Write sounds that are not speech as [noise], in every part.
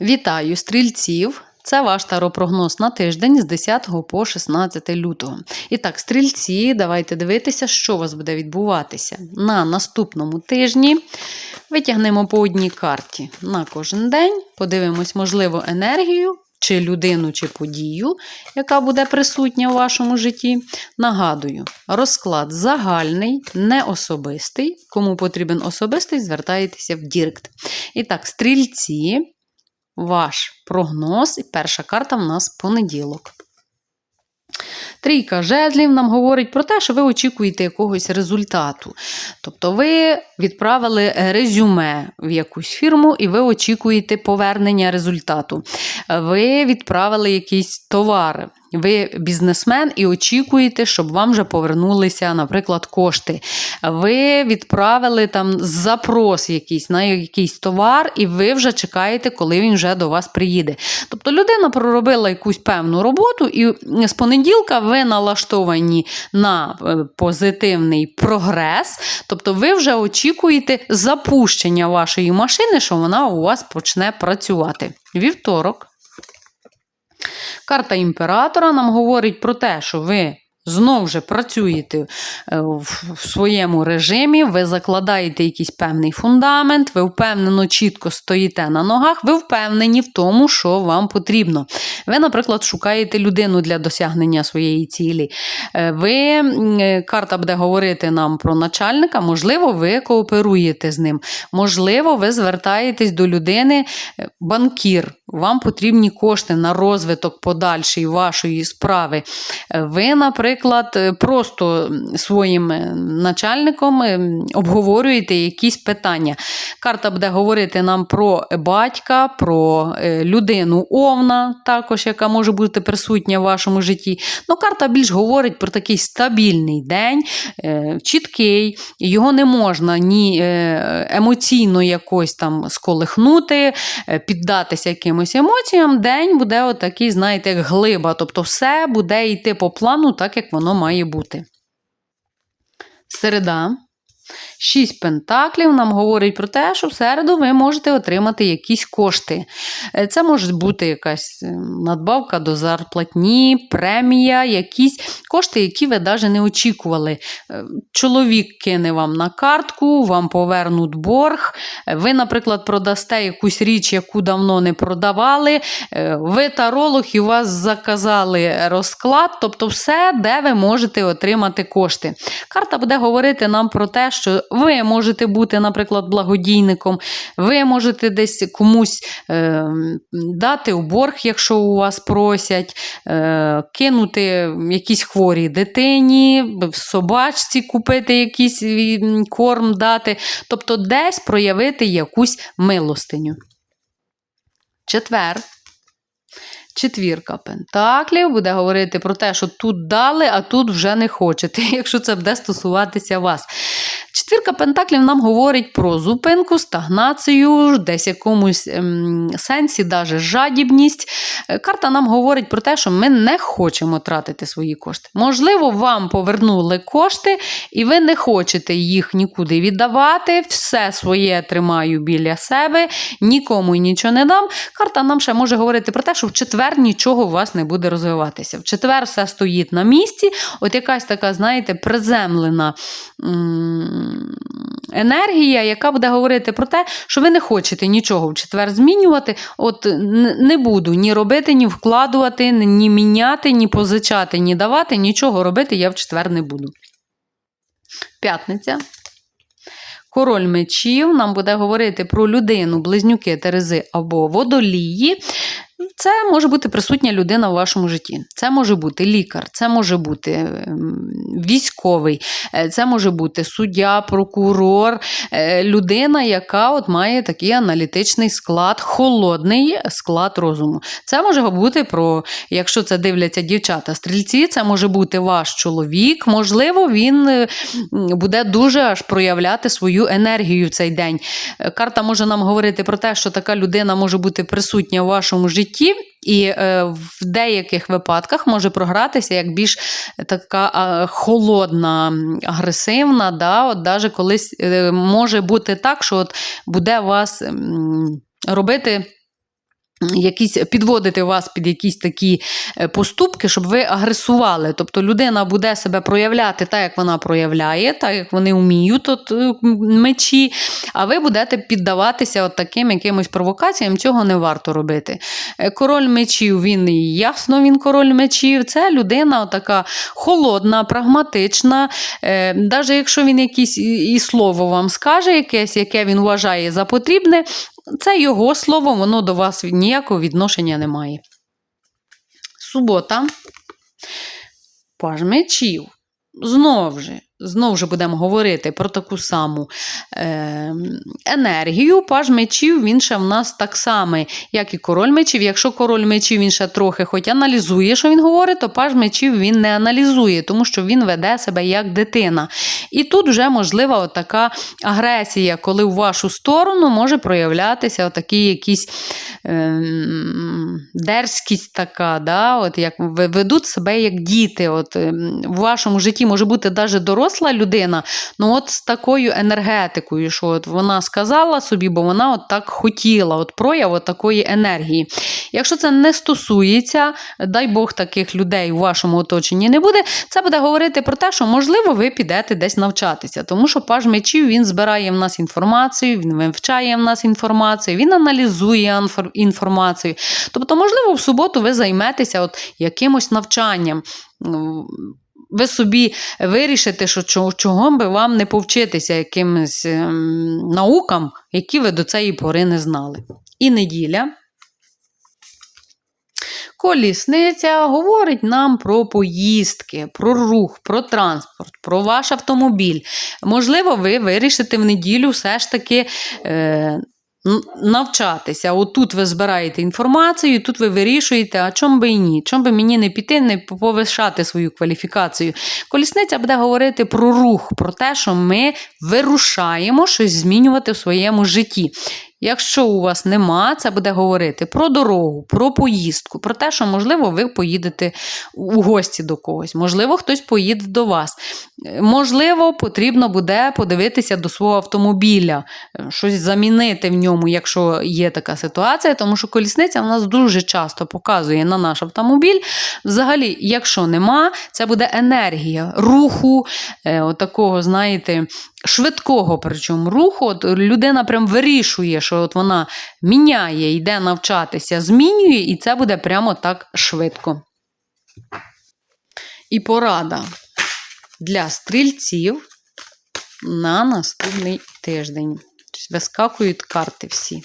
Вітаю стрільців! Це ваш таропрогноз на тиждень з 10 по 16 лютого. І так, стрільці, давайте дивитися, що у вас буде відбуватися на наступному тижні. Витягнемо по одній карті на кожен день, подивимось, можливо, енергію. Чи людину, чи подію, яка буде присутня у вашому житті. Нагадую, розклад загальний, не особистий. Кому потрібен особистий, звертаєтеся в Дірект. І так, стрільці, ваш прогноз, і перша карта в нас понеділок. Трійка жезлів нам говорить про те, що ви очікуєте якогось результату. Тобто ви відправили резюме в якусь фірму, і ви очікуєте повернення результату. Ви відправили якийсь товар. Ви бізнесмен і очікуєте, щоб вам вже повернулися, наприклад, кошти. Ви відправили там запрос якийсь на якийсь товар, і ви вже чекаєте, коли він вже до вас приїде. Тобто людина проробила якусь певну роботу, і з понеділка ви налаштовані на е, позитивний прогрес. Тобто, ви вже очікуєте запущення вашої машини, що вона у вас почне працювати. Вівторок. Карта імператора нам говорить про те, що ви знову ж працюєте е, в своєму режимі, ви закладаєте якийсь певний фундамент, ви впевнено чітко стоїте на ногах, ви впевнені в тому, що вам потрібно. Ви, наприклад, шукаєте людину для досягнення своєї цілі. Е, ви, е, Карта буде говорити нам про начальника, можливо, ви кооперуєте з ним. Можливо, ви звертаєтесь до людини, банкір. Вам потрібні кошти на розвиток подальшої вашої справи. Ви, наприклад, просто своїм начальником обговорюєте якісь питання. Карта буде говорити нам про батька, про людину овна, також, яка може бути присутня в вашому житті. Ну, Карта більш говорить про такий стабільний день, чіткий, його не можна ні емоційно якось там сколихнути, піддатися якимось якимось емоціям, день буде отакий, знаєте, як глиба. Тобто все буде йти по плану, так як воно має бути. Середа. Шість пентаклів нам говорить про те, що в середу ви можете отримати якісь кошти. Е, це може бути якась е, надбавка до зарплатні, премія, якісь кошти, які ви навіть не очікували. Е, чоловік кине вам на картку, вам повернуть борг. Ви, наприклад, продасте якусь річ, яку давно не продавали. Ви таролог і у вас заказали розклад, тобто все, де ви можете отримати кошти. Карта буде говорити нам про те, що ви можете бути, наприклад, благодійником, ви можете десь комусь е, дати у борг, якщо у вас просять, е, кинути якісь хворі дитині, в собачці купити якийсь корм дати, тобто десь проявити якусь милостиню. Четвер. Четвірка пентаклів буде говорити про те, що тут дали, а тут вже не хочете, [laughs] якщо це буде стосуватися вас. Четвірка Пентаклів нам говорить про зупинку, стагнацію, десь якомусь ем, сенсі, даже жадібність. Е, карта нам говорить про те, що ми не хочемо тратити свої кошти. Можливо, вам повернули кошти, і ви не хочете їх нікуди віддавати. Все своє тримаю біля себе, нікому нічого не дам. Карта нам ще може говорити про те, що в четвер нічого у вас не буде розвиватися. В четвер все стоїть на місці. От якась така, знаєте, приземлена енергія, яка буде говорити про те, що ви не хочете нічого в четвер змінювати. От не буду ні робити, ні вкладувати, ні міняти, ні позичати, ні давати, нічого робити я в четвер не буду. П'ятниця. Король мечів нам буде говорити про людину, близнюки, терези або водолії, це може бути присутня людина в вашому житті. Це може бути лікар, це може бути ем, військовий, е, це може бути суддя, прокурор, е, людина, яка от має такий аналітичний склад, холодний склад розуму. Це може бути про, якщо це дивляться дівчата, стрільці, це може бути ваш чоловік. Можливо, він е, буде дуже аж проявляти свою енергію в цей день. Карта може нам говорити про те, що така людина може бути присутня в вашому житті житті, і е, в деяких випадках може програтися як більш така холодна, агресивна. да, от даже колись е, може бути так, що от буде вас робити. Якісь підводити вас під якісь такі е, поступки, щоб ви агресували. Тобто людина буде себе проявляти так, як вона проявляє, так як вони вміють от, е, мечі, а ви будете піддаватися от таким якимось провокаціям, цього не варто робити. Е, Король мечів, він ясно, він король мечів. Це людина така холодна, прагматична. Навіть якщо він якийсь і і слово вам скаже, якесь, яке він вважає за потрібне, це його слово, воно до вас ніякого відношення не має. Субота. Паж мечів. Знову ж, знову ж будемо говорити про таку саму е, енергію. Паж мечів, він ще в нас так само, як і король мечів. Якщо король мечів він ще трохи хоч аналізує, що він говорить, то паж мечів він не аналізує, тому що він веде себе як дитина. І тут вже можлива така агресія, коли в вашу сторону може проявлятися отакі якісь е, дерзкість така, да? от як ведуть себе як діти. От, В вашому житті може бути навіть доросла людина, ну от з такою енергетикою, що от вона сказала собі, бо вона от так хотіла, от прояв от такої енергії. Якщо це не стосується, дай Бог таких людей у вашому оточенні не буде, це буде говорити про те, що, можливо, ви підете десь навчатися, тому що паж мечів він збирає в нас інформацію, він вивчає в нас інформацію, він аналізує інформацію. Тобто, можливо, в суботу ви займетеся от якимось навчанням. Ви собі вирішите, що чого би вам не повчитися якимось ем, наукам, які ви до цієї пори не знали. І неділя. Колісниця говорить нам про поїздки, про рух, про транспорт, про ваш автомобіль. Можливо, ви вирішите в неділю все ж таки е, навчатися. Отут ви збираєте інформацію, тут ви вирішуєте, а чому би і ні? Чому би мені не піти, не повишати свою кваліфікацію. Колісниця буде говорити про рух, про те, що ми вирушаємо щось змінювати в своєму житті. Якщо у вас нема, це буде говорити про дорогу, про поїздку, про те, що, можливо, ви поїдете у гості до когось, можливо, хтось поїде до вас. Можливо, потрібно буде подивитися до свого автомобіля, щось замінити в ньому, якщо є така ситуація, тому що колісниця в нас дуже часто показує на наш автомобіль. Взагалі, якщо нема, це буде енергія руху, е, отакого, знаєте, швидкого причому руху. От Людина прям вирішує, що от вона міняє, йде навчатися, змінює, і це буде прямо так швидко. І порада для стрільців на наступний тиждень. Вискакують карти всі.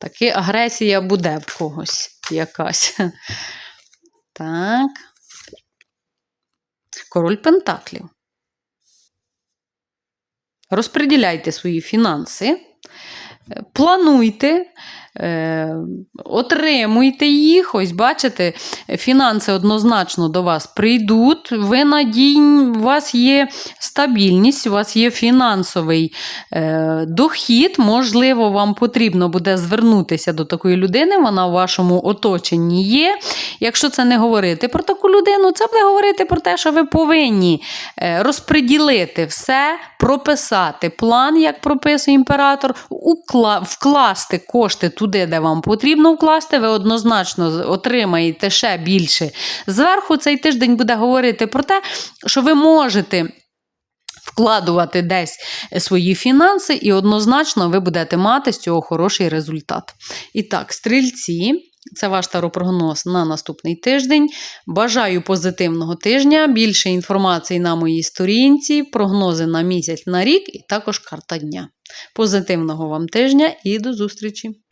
Таки агресія буде в когось якась. [laughs] Так. Король Пентаклів. Розподіляйте свої фінанси, плануйте, Е, отримуйте їх, ось бачите, фінанси однозначно до вас прийдуть. Ви надійні, у вас є стабільність, у вас є фінансовий е, дохід. Можливо, вам потрібно буде звернутися до такої людини, вона в вашому оточенні є. Якщо це не говорити про таку людину, це буде говорити про те, що ви повинні е, розподілити все, прописати план, як прописує імператор, вкласти кошти туди, де вам потрібно вкласти, ви однозначно отримаєте ще більше. Зверху цей тиждень буде говорити про те, що ви можете. Вкладувати десь свої фінанси, і однозначно ви будете мати з цього хороший результат. І так, стрільці, це ваш таропрогноз на наступний тиждень. Бажаю позитивного тижня, більше інформації на моїй сторінці, прогнози на місяць на рік, і також карта дня. Позитивного вам тижня і до зустрічі!